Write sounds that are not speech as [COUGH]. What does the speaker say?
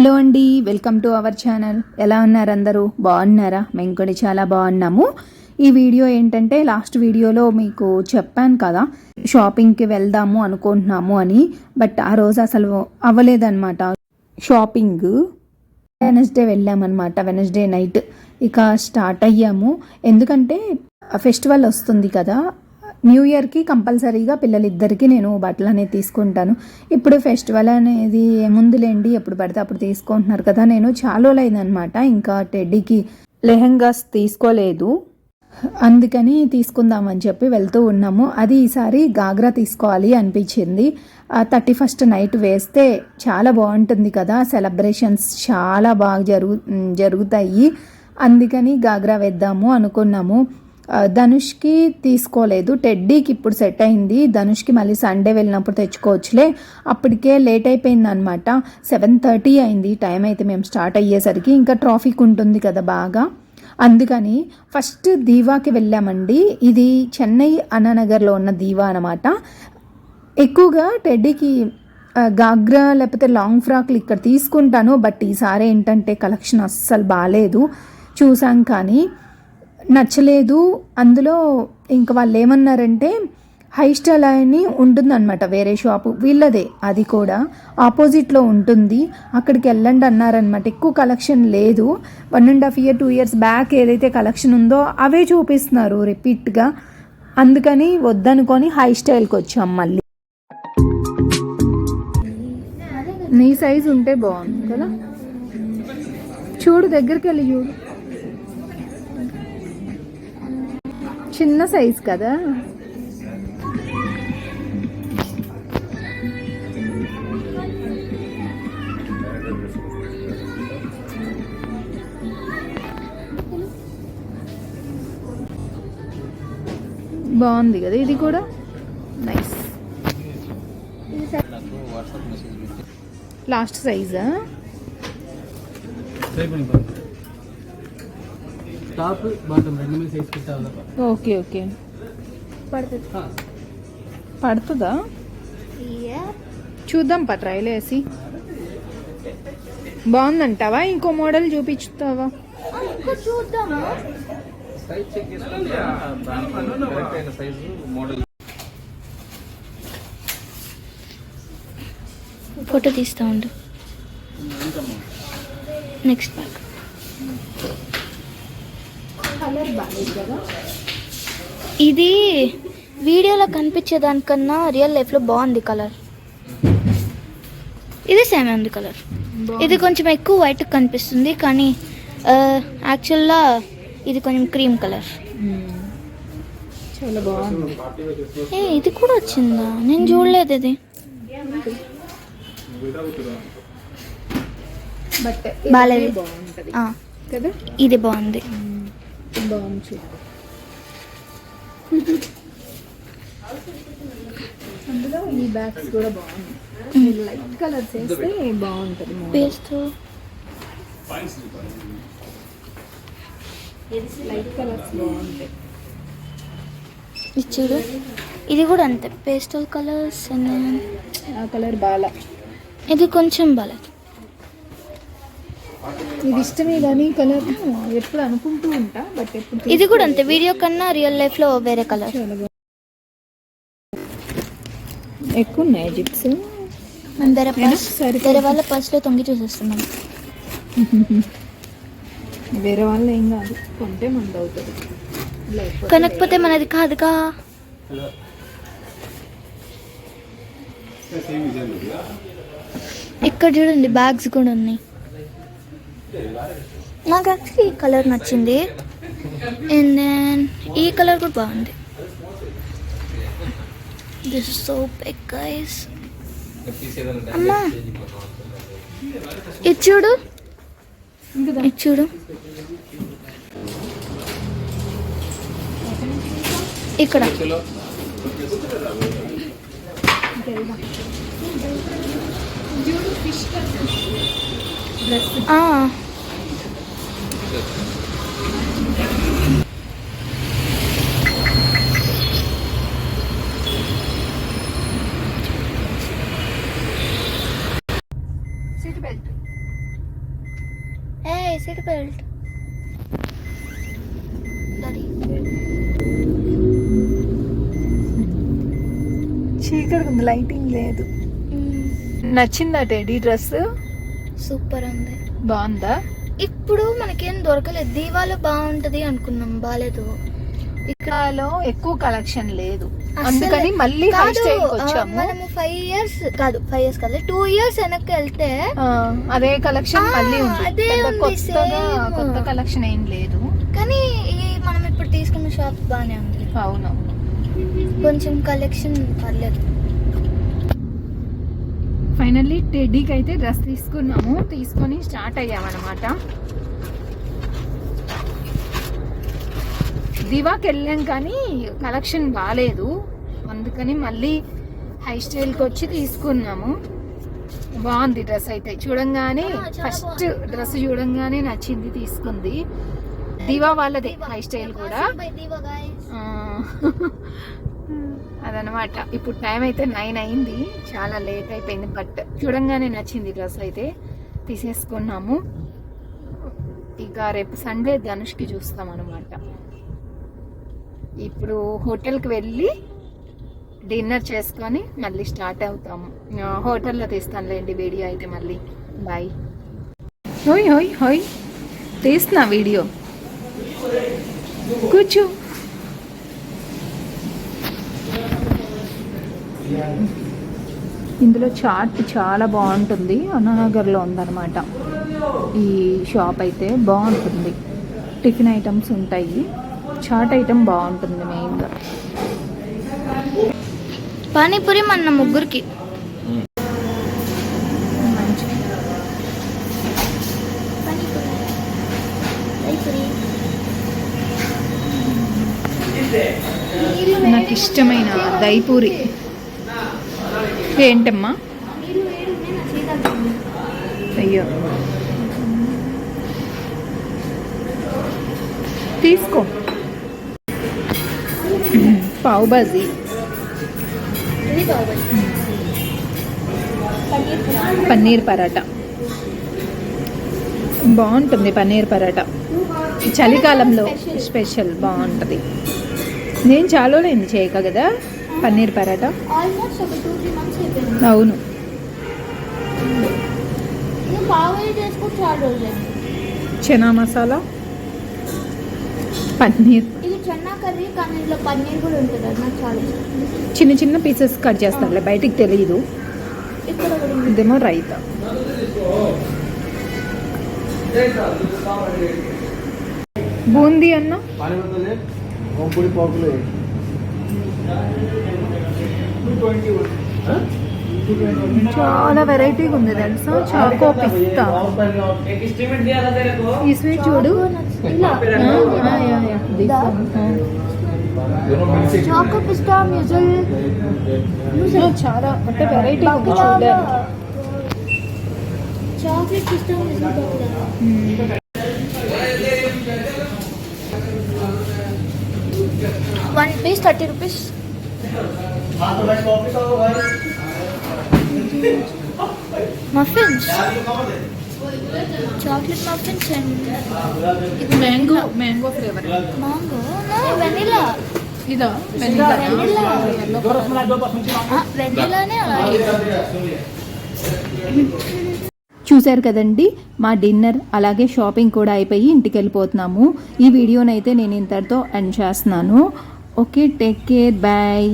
Hello అండి welcome to our channel. ఎలా ఉన్నారు అందరూ? బాగున్నారా? మేము కూడా చాలా బాగున్నాము. ఈ వీడియో ఏంటంటే లాస్ట్ వీడియోలో మీకు చెప్పాను కదా షాపింగ్కి వెళ్దాము అనుకుంటున్నాము అని బట్ ఆ రోజు అసలు అవ్వలేదన్నమాట. షాపింగ్ వెనస్డే వెళ్ళామన్నమాట వెనస్డే నైట్. ఇక స్టార్ట్ అయ్యాము. ఎందుకంటే ఫెస్టివల్ వస్తుంది కదా న్యూ ఇయర్కి కంపల్సరీగా పిల్లలిద్దరికీ నేను బట్టలు అనేది తీసుకుంటాను. ఇప్పుడు ఫెస్టివల్ అనేది ఏముందిలేండి ఎప్పుడు పడితే అప్పుడు తీసుకుంటున్నారు కదా. నేను చాలా లేదనమాట ఇంకా టెడ్డీకి లెహంగాస్ తీసుకోలేదు. అందుకని తీసుకుందామని చెప్పి వెళ్తూ ఉన్నాము. అది ఈసారి గాగ్రా తీసుకోవాలి అనిపించింది. థర్టీ ఫస్ట్ నైట్ వేస్తే చాలా బాగుంటుంది కదా. సెలబ్రేషన్స్ చాలా బాగా జరుగు జరుగుతాయి. అందుకని గాగ్రా వేద్దాము అనుకున్నాము. ధనుష్కి తీసుకోలేదు. టెడ్డీకి ఇప్పుడు సెట్ అయింది. ధనుష్కి మళ్ళీ సండే వెళ్ళినప్పుడు తెచ్చుకోవచ్చులే. అప్పటికే లేట్ అయిపోయింది అనమాట సెవెన్ థర్టీ అయింది. టైం అయితే మేము స్టార్ట్ అయ్యేసరికి ఇంకా ట్రాఫిక్ ఉంటుంది కదా బాగా. అందుకని ఫస్ట్ దీవాకి వెళ్ళామండి. ఇది చెన్నై అన్నానగర్లో ఉన్న దీవా అనమాట ఎక్కువగా టెడ్డీకి గాగ్రా లేకపోతే లాంగ్ ఫ్రాక్లు ఇక్కడ తీసుకుంటాను. బట్ ఈసారి ఏంటంటే కలెక్షన్ అస్సలు బాగాలేదు చూసాం కానీ నచ్చలేదు. అందులో ఇంక వాళ్ళు ఏమన్నారంటే హై స్టైల్ అని ఉంటుందన్నమాట వేరే షాపు వీళ్ళదే అది కూడా. ఆపోజిట్లో ఉంటుంది అక్కడికి వెళ్ళండి అన్నారనమాట ఎక్కువ కలెక్షన్ లేదు. One and half year two years back ఏదైతే కలెక్షన్ ఉందో అవే చూపిస్తున్నారు రిపీట్గా. అందుకని వద్దనుకొని హై స్టైల్కి వచ్చాం మళ్ళీ. నీ సైజ్ ఉంటే బాగుంది కదా. చూడు దగ్గరికి వెళ్ళి చూడు. చిన్న సైజ్ కదా. బాగుంది కదా ఇది కూడా? నైస్ లాస్ట్ సైజా టాప్ బాటమ్ రెండు మీద సైజ్ పెట్టాలి ఓకే ఓకే. పడుతుందా? చూద్దాం పా ట్రైల్ వేసి బాగుందంటావా? ఇంకో మోడల్ చూపించుతావా సైజ్ చెక్ చేసుకుంటే కరెక్ట్ అయిన సైజు మోడల్ ఫోటో తీస్తా ఉండు. నెక్స్ట్ బ్యాగ్ కలర్ బాగాలేదు కదా. ఇది వీడియోలో కనిపించేదానికన్నా రియల్ లైఫ్లో బాగుంది కలర్. ఇది సేమ్ ఉంది కలర్. ఇది కొంచెం ఎక్కువ వైట్ కనిపిస్తుంది కానీ యాక్చువల్గా ఇది కొంచెం క్రీమ్ కలర్. చాలా బాగుంది. ఏ ఇది కూడా వచ్చిందా? నేను చూడలేదు ఇది. కదా? ఇది బాగుంది. బాగుంది. అందులో ఈ బ్యాగ్స్ కూడా బాగుంది లైట్ కలర్స్ వేస్తే బాగుంటుంది. పేస్ట్. లైట్ కలర్స్ బాగుంటాయి. ఇది చూడు. ఇది కూడా అంతే. పేస్టల్ కలర్స్ ఆ కలర్ బాగా ఇది కొంచెం బాగాలేదు ఇది ఇష్టమే కానీ కలర్ ఎప్పుడు అనుకుంటూ ఉంటా బట్ ఎప్పుడు ఇది కూడా అంతే వీడియో కన్నా రియల్ లైఫ్లో వేరే కలర్ ఎక్కువ ఉన్నాయి జిప్స్. వేరే పర్స్ సరిపోతుంది. వేరే వాళ్ళ పర్స్లో తొంగి చూసేస్తున్నాం. [LAUGHS] వేరే వాళ్ళు ఏం కాదు కొంటే మంది అవుతుంది కొనకపోతే మనది కాదుగా. ఇక్కడ చూడండి బ్యాగ్స్ కూడా ఉన్నాయి. నాకు యాక్చువల్లీ ఈ కలర్ నచ్చింది. అండ్ దెన్ ఈ కలర్ కూడా బాగుంది. దిస్ సో బిగ్ గైస్ అమ్మా. ఇది చూడు. ఇది చూడు. ఇక్కడ. ఆ, సీట్ బెల్ట్. బెల్ట్. డాడీ చీకటి ఉంది లైటింగ్ లేదు. నచ్చిందా టెడీ డ్రెస్ సూపర్ ఉంది. బాగుందా? ఇప్పుడు మనకేం దొరకలేదు. దీవాలో బాగుంటది అనుకున్నాం. బాగాలేదు ఇక్కడలో ఎక్కువ కలెక్షన్ లేదు. అందుకని మళ్ళీ మనము ఫైవ్ ఇయర్స్ కాదు ఫైవ్ ఇయర్స్ కాదు టూ ఇయర్స్ వెనక్కి వెళ్తే అదే కలెక్షన్ మళ్ళీ ఉంది. అదే కొత్తగా. కొత్త కలెక్షన్ ఏం లేదు. కానీ ఈ మనం ఇప్పుడు తీసుకున్న షాప్ బాగానే ఉంది. అవును. కొంచెం కలెక్షన్ పర్లేదు. ఫైనల్లీ టెడ్డీకి అయితే డ్రెస్ తీసుకున్నాము. తీసుకొని స్టార్ట్ అయ్యామన్నమాట. దివాకి వెళ్ళాం కానీ కలెక్షన్ బాగాలేదు అందుకని మళ్ళీ హై స్టైల్కి వచ్చి తీసుకున్నాము. బాగుంది డ్రెస్ అయితే. చూడంగానే ఫస్ట్. డ్రెస్ చూడంగానే నచ్చింది తీసుకుంది. దివా వాళ్ళదే హై స్టైల్ కూడా. అదనమాట. ఇప్పుడు టైం అయితే నైన్ అయింది. చాలా లేట్ అయిపోయింది బట్ చూడంగానే నచ్చింది డ్రెస్ అయితే. తీసేసుకున్నాము. ఇక రేపు సండే ధనుష్కి చూస్తాం అనమాట ఇప్పుడు హోటల్కి వెళ్ళి డిన్నర్ చేసుకొని మళ్ళీ స్టార్ట్ అవుతాము. హోటల్లో తీస్తానులేండి వీడియో అయితే మళ్ళీ. బాయ్ హోయ్ హోయ్ హోయ్. తీస్తున్నా వీడియో కూర్చో. ఇందులో చాట్ చాలా బాగుంటుంది. అన్నానగర్లో ఉందన్నమాట. ఈ షాప్ అయితే బాగుంటుంది. టిఫిన్ ఐటమ్స్ ఉంటాయి. చాట్ ఐటమ్ బాగుంటుంది మెయిన్గా. పానీపూరి మన ముగ్గురికి. నాకు ఇష్టమైన దైపూరి. ఏంటమ్మా? అయ్యో. తీసుకో. పావు బాజీ. పన్నీర్ పరాటా. బాగుంటుంది పన్నీర్ పరాటా. చలికాలంలో స్పెషల్ బాగుంటుంది. నేను చాలా లేదు చేయక కదా? పన్నీర్ పరాటా? ఆల్మోస్ట్ ఒక టూ త్రీ మంత్స్ అయిపోయింది. అవును. చనా మసాలా? పన్నీర్. ఇది చెన్నా చిన్న చిన్న పీసెస్ కట్ చేస్తారులే బయటికి తెలియదు ఇదేమో రైతా. బూందీ అన్న? చాలా వెరైటీగా ఉంది తెలుసా? చాకో పిస్తా ఈ స్వీట్ చూడు. చాకో పిస్తా మ్యూజల్ చాలా అంటే వెరైటీ ఉంది. చూడలేదు chocolate pista మ్యూజల్ one piece thirty rupees muffins chocolate muffins and ఇది mango mango flavour mango vanilla ఇదా? వెనిలా వెనిలానే అలాగే. చూశారు కదండి మా డిన్నర్ అలాగే షాపింగ్ కూడా అయిపోయి ఇంటికి వెళ్ళిపోతున్నాము ఈ వీడియోనైతే నేను ఇంతటితో ఎండ్ చేస్తున్నాను. Okay take care bye.